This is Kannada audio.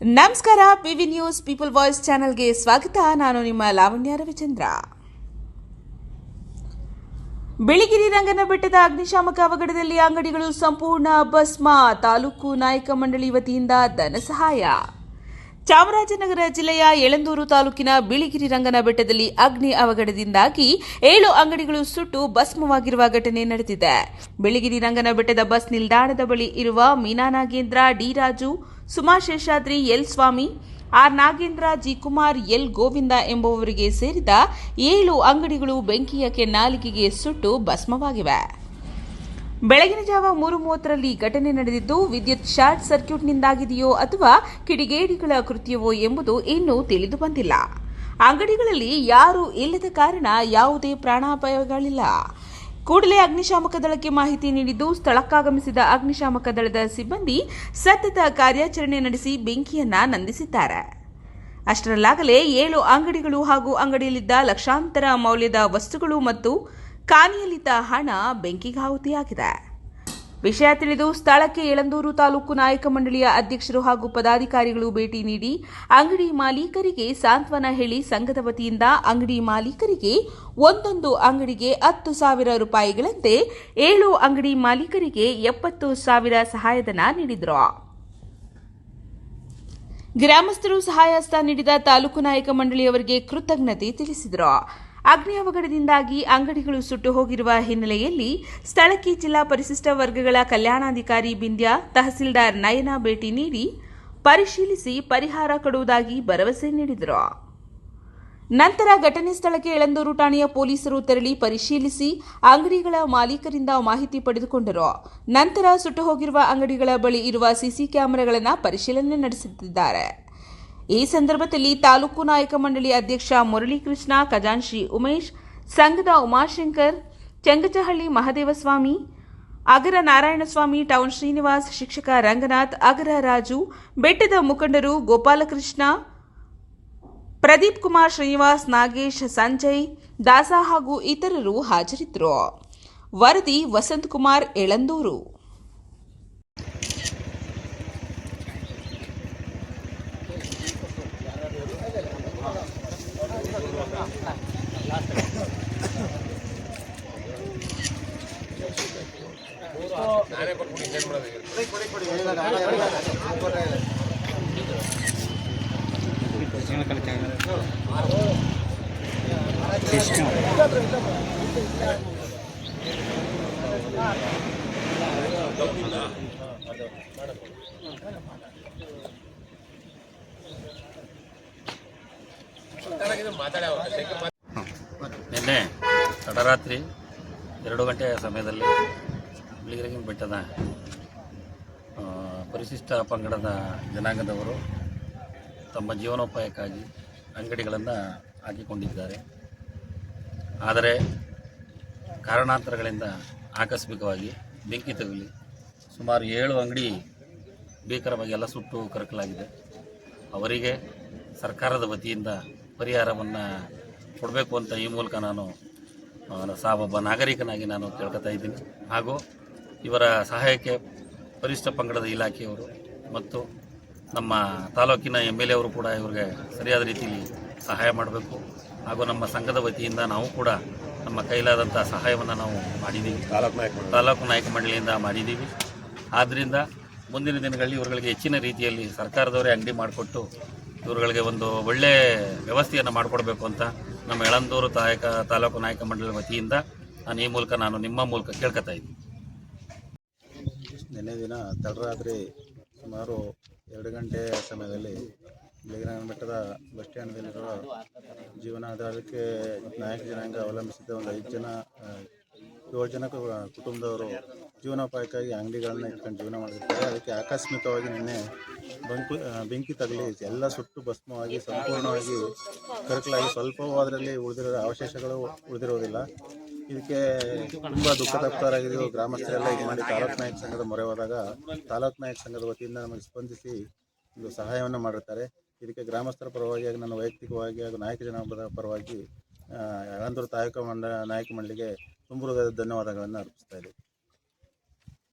ನಮಸ್ಕಾರ, ಪಿವಿ ನ್ಯೂಸ್, ಪೀಪಲ್ ವಾಯ್ಸ್ ಚಾನೆಲ್ಗೆ ಸ್ವಾಗತ. ನಾನು ನಿಮ್ಮ ಲಾವಣ್ಯ ರವಿಚಂದ್ರ. ಬಿಳಿಗಿರಿ ರಂಗನ ಬೆಟ್ಟದ ಅಗ್ನಿಶಾಮಕ ಅವಘಡದಲ್ಲಿ ಅಂಗಡಿಗಳು ಸಂಪೂರ್ಣ ಭಸ್ಮ ತಾಲೂಕು ನಾಯಕ ಮಂಡಳಿ ವತಿಯಿಂದ ಧನ ಸಹಾಯ. ಚಾಮರಾಜನಗರ ಜಿಲ್ಲೆಯ ಯಳಂದೂರು ತಾಲೂಕಿನ ಬಿಳಿಗಿರಿ ರಂಗನ ಬೆಟ್ಟದಲ್ಲಿ ಅಗ್ನಿ ಅವಘಡದಿಂದಾಗಿ ಏಳು ಅಂಗಡಿಗಳು ಸುಟ್ಟು ಭಸ್ಮವಾಗಿರುವ ಘಟನೆ ನಡೆದಿದೆ. ಬಿಳಿಗಿರಿ ರಂಗನ ಬೆಟ್ಟದ ಬಸ್ ನಿಲ್ದಾಣದ ಬಳಿ ಇರುವ Meena Nagendra, D Raju, Suma Seshadri, L Swamy, R Nagendra, G Kumar, L Govinda ಎಂಬುವವರಿಗೆ ಸೇರಿದ ಏಳು ಅಂಗಡಿಗಳು ಬೆಂಕಿಯ ಕೆನ್ನಾಲಿಗೆಗೆ ಸುಟ್ಟು ಭಸ್ಮವಾಗಿವೆ ಬೆಳಗಿನ ಜಾವ ಮೂರು ಮೂವತ್ತರಲ್ಲಿ ಘಟನೆ ನಡೆದಿದ್ದು, ವಿದ್ಯುತ್ ಶಾರ್ಟ್ ಸರ್ಕ್ಯೂಟ್ನಿಂದಾಗಿದೆಯೋ ಅಥವಾ ಕಿಡಿಗೇಡಿಗಳ ಕೃತ್ಯವೋ ಎಂಬುದು ಇನ್ನೂ ತಿಳಿದು ಬಂದಿಲ್ಲ. ಅಂಗಡಿಗಳಲ್ಲಿ ಯಾರೂ ಇಲ್ಲದ ಕಾರಣ ಯಾವುದೇ ಪ್ರಾಣಾಪಾಯಗಳಿಲ್ಲ. ಕೂಡಲೇ ಅಗ್ನಿಶಾಮಕ ದಳಕ್ಕೆ ಮಾಹಿತಿ ನೀಡಿದ್ದು, ಸ್ಥಳಕ್ಕಾಗಮಿಸಿದ ಅಗ್ನಿಶಾಮಕ ದಳದ ಸಿಬ್ಬಂದಿ ಸತತ ಕಾರ್ಯಾಚರಣೆ ನಡೆಸಿ ಬೆಂಕಿಯನ್ನ ನಂದಿಸಿದ್ದಾರೆ. ಅಷ್ಟರಲ್ಲಾಗಲೇ ಏಳು ಅಂಗಡಿಗಳು ಹಾಗೂ ಅಂಗಡಿಯಲ್ಲಿದ್ದ ಲಕ್ಷಾಂತರ ಮೌಲ್ಯದ ವಸ್ತುಗಳು ಮತ್ತು ಕಾನಿಯಲ್ಲಿದ್ದ ಹಣ ಬೆಂಕಿಗಾಹುತಿಯಾಗಿದೆ ವಿಷಯ ತಿಳಿದು ಸ್ಥಳಕ್ಕೆ ಯಳಂದೂರು ತಾಲೂಕು ನಾಯಕ ಮಂಡಳಿಯ ಅಧ್ಯಕ್ಷರು ಹಾಗೂ ಪದಾಧಿಕಾರಿಗಳು ಭೇಟಿ ನೀಡಿ ಅಂಗಡಿ ಮಾಲೀಕರಿಗೆ ಸಾಂತ್ವನ ಹೇಳಿ ಸಂಘದ ವತಿಯಿಂದ ಅಂಗಡಿ ಮಾಲೀಕರಿಗೆ ಒಂದೊಂದು ಅಂಗಡಿಗೆ ಹತ್ತು ಸಾವಿರ ರೂಪಾಯಿಗಳಂತೆ ಏಳು ಅಂಗಡಿ ಮಾಲೀಕರಿಗೆ ಎಪ್ಪತ್ತು ಸಾವಿರ ಸಹಾಯಧನ ನೀಡಿದರು. ಗ್ರಾಮಸ್ಥರು ಸಹಾಯಹಸ್ತ ನೀಡಿದ ತಾಲೂಕು ನಾಯಕ ಮಂಡಳಿಯವರಿಗೆ ಕೃತಜ್ಞತೆ ತಿಳಿಸಿದರು. ಅಗ್ನಿ ಅವಘಡದಿಂದಾಗಿ ಅಂಗಡಿಗಳು ಸುಟ್ಟು ಹೋಗಿರುವ ಹಿನ್ನೆಲೆಯಲ್ಲಿ ಸ್ಥಳಕ್ಕೆ ಜಿಲ್ಲಾ ಪರಿಶಿಷ್ಟ ವರ್ಗಗಳ ಕಲ್ಯಾಣಾಧಿಕಾರಿ ಬಿಂದ್ಯ, ತಹಸೀಲ್ದಾರ್ ನಯನ ಭೇಟಿ ನೀಡಿ ಪರಿಶೀಲಿಸಿ ಪರಿಹಾರ ಕೊಡುವುದಾಗಿ ಭರವಸೆ ನೀಡಿದರು. ನಂತರ ಘಟನೆ ಸ್ಥಳಕ್ಕೆ ಎಳಂದೂರು ಠಾಣೆಯ ಪೊಲೀಸರು ತೆರಳಿ ಪರಿಶೀಲಿಸಿ ಅಂಗಡಿಗಳ ಮಾಲೀಕರಿಂದ ಮಾಹಿತಿ ಪಡೆದುಕೊಂಡರು. ನಂತರ ಸುಟ್ಟು ಹೋಗಿರುವ ಅಂಗಡಿಗಳ ಬಳಿ ಇರುವ ಸಿಸಿ ಕ್ಯಾಮೆರಾಗಳನ್ನು ಪರಿಶೀಲನೆ ನಡೆಸುತ್ತಿದ್ದಾರೆ. ಈ ಸಂದರ್ಭದಲ್ಲಿ ತಾಲೂಕು ನಾಯಕ ಮಂಡಳಿ ಅಧ್ಯಕ್ಷ ಮುರಳೀಕೃಷ್ಣ ಖಜಾನ್ಶಿ ಉಮೇಶ್, ಸಂಘದ ಉಮಾಶಂಕರ್, ಚಂಗಚಹಳ್ಳಿ ಮಹದೇವಸ್ವಾಮಿ, ಅಗರ ನಾರಾಯಣಸ್ವಾಮಿ, ಟೌನ್ ಶ್ರೀನಿವಾಸ್, ಶಿಕ್ಷಕ ರಂಗನಾಥ್, ಅಗರ ರಾಜು, ಬೆಟ್ಟದ ಮುಖಂಡರು ಗೋಪಾಲಕೃಷ್ಣ, ಪ್ರದೀಪ್ ಕುಮಾರ್ ಶ್ರೀನಿವಾಸ್, ನಾಗೇಶ್, ಸಂಜಯ್, ದಾಸ ಹಾಗೂ ಇತರರು ಹಾಜರಿದ್ದರು. ವರದಿ ನಿನ್ನೆ ತಡರಾತ್ರಿ ಎರಡು ಗಂಟೆಯ ಸಮಯದಲ್ಲಿ ಬಿಳಿಗಿರಿಗಿನ ಬೆಟ್ಟದ ಪರಿಶಿಷ್ಟ ಪಂಗಡದ ಜನಾಂಗದವರು ತಮ್ಮ ಜೀವನೋಪಾಯಕ್ಕಾಗಿ ಅಂಗಡಿಗಳನ್ನು ಹಾಕಿಕೊಂಡಿದ್ದಾರೆ. ಆದರೆ ಕಾರಣಾಂತರಗಳಿಂದ ಆಕಸ್ಮಿಕವಾಗಿ ಬೆಂಕಿ ತಗುಲಿ ಸುಮಾರು ಏಳು ಅಂಗಡಿ ಭೀಕರವಾಗಿ ಎಲ್ಲ ಸುಟ್ಟು ಕರಕಲಾಗಿದೆ. ಅವರಿಗೆ ಸರ್ಕಾರದ ವತಿಯಿಂದ ಪರಿಹಾರವನ್ನು ಕೊಡಬೇಕು ಅಂತ ಈ ಮೂಲಕ ನಾನು ಒಬ್ಬ ನಾಗರಿಕನಾಗಿ ನಾನು ಕೇಳ್ಕೊತಾ ಇದ್ದೀನಿ. ಹಾಗೂ ಇವರ ಸಹಾಯಕ್ಕೆ ಪರಿಶಿಷ್ಟ ಪಂಗಡದ ಇಲಾಖೆಯವರು ಮತ್ತು ನಮ್ಮ ತಾಲೂಕಿನ ಎಂ ಎಲ್ ಎ ಅವರು ಕೂಡ ಇವರಿಗೆ ಸರಿಯಾದ ರೀತಿಯಲ್ಲಿ ಸಹಾಯ ಮಾಡಬೇಕು. ಹಾಗೂ ನಮ್ಮ ಸಂಘದ ವತಿಯಿಂದ ನಾವು ಕೂಡ ನಮ್ಮ ಕೈಲಾದಂಥ ಸಹಾಯವನ್ನು ನಾವು ಮಾಡಿದ್ದೀವಿ. ತಾಲೂಕು ನಾಯಕ ಮಂಡಳಿಯಿಂದ ಮಾಡಿದ್ದೀವಿ. ಆದ್ದರಿಂದ ಮುಂದಿನ ದಿನಗಳಲ್ಲಿ ಇವರುಗಳಿಗೆ ಹೆಚ್ಚಿನ ರೀತಿಯಲ್ಲಿ ಸರ್ಕಾರದವರೇ ಅಂಗಡಿ ಮಾಡಿಕೊಟ್ಟು ಇವರುಗಳಿಗೆ ಒಂದು ಒಳ್ಳೆಯ ವ್ಯವಸ್ಥೆಯನ್ನು ಮಾಡಿಕೊಡ್ಬೇಕು ಅಂತ ನಮ್ಮ ಎಳಂದೂರು ತಾಯಕ ತಾಲೂಕು ನಾಯಕ ಮಂಡಳಿ ವತಿಯಿಂದ ನಾನು ಈ ಮೂಲಕ ನಾನು ನಿಮ್ಮ ಮೂಲಕ ಕೇಳ್ಕೊತಾ ಇದ್ದೀನಿ. ನಿನ್ನೆ ದಿನ ತಡರಾತ್ರಿ ಸುಮಾರು ಎರಡು ಗಂಟೆ ಸಮಯದಲ್ಲಿ ಬೆಳಗಿನ ಮಠದ ಬಸ್ ಸ್ಟ್ಯಾಂಡ್ನಲ್ಲಿರುವ ಜೀವನಾಧಾರಕ್ಕೆ ನಾಯಕ ಜನಾಂಗ ಅವಲಂಬಿಸಿದ್ದ ಒಂದು ಐದು ಜನ ಏಳು ಜನ ಕುಟುಂಬದವರು ಜೀವನೋಪಾಯಕ್ಕಾಗಿ ಅಂಗಡಿಗಳನ್ನು ಇಟ್ಕೊಂಡು ಜೀವನ ಮಾಡಿರ್ತಾರೆ ಅದಕ್ಕೆ ಆಕಸ್ಮಿಕವಾಗಿ ನಿನ್ನೆ ಬೆಂಕಿ ಬೆಂಕಿ ತಗಲಿ, ಎಲ್ಲ ಸುಟ್ಟು ಭಸ್ಮವಾಗಿ ಸಂಪೂರ್ಣವಾಗಿ ಕರಕಲಾಗಿ ಸ್ವಲ್ಪವೂ ಅದರಲ್ಲಿ ಉಳಿದಿರೋ ಅವಶೇಷಗಳು ಉಳಿದಿರುವುದಿಲ್ಲ ಇದಕ್ಕೆ ತುಂಬ ದುಃಖ ತಪ್ತರಾಗಿದ್ದು ಗ್ರಾಮಸ್ಥರೆಲ್ಲ ಇದು ಮಾಡಿ ತಾಲೂಕು ನಾಯಕ ಸಂಘದ ಮೊರೆ ಹೋದಾಗ ತಾಲೂಕು ನಾಯಕ ಸಂಘದ ವತಿಯಿಂದ ನಮಗೆ ಸ್ಪಂದಿಸಿ ಒಂದು ಸಹಾಯವನ್ನು ಮಾಡುತ್ತಾರೆ ಇದಕ್ಕೆ ಗ್ರಾಮಸ್ಥರ ಪರವಾಗಿ ಹಾಗೂ ನನ್ನ ವೈಯಕ್ತಿಕವಾಗಿ ಹಾಗೂ ನಾಯಕ ಜನಾಂಗದ ಪರವಾಗಿ ಯಳಂದೂರು ತಾಲೂಕು ಮಂಡ ನಾಯಕ ಮಂಡಳಿಗೆ ತುಂಬ ಧನ್ಯವಾದಗಳನ್ನು ಅರ್ಪಿಸ್ತಾ ಇದ್ದೀವಿ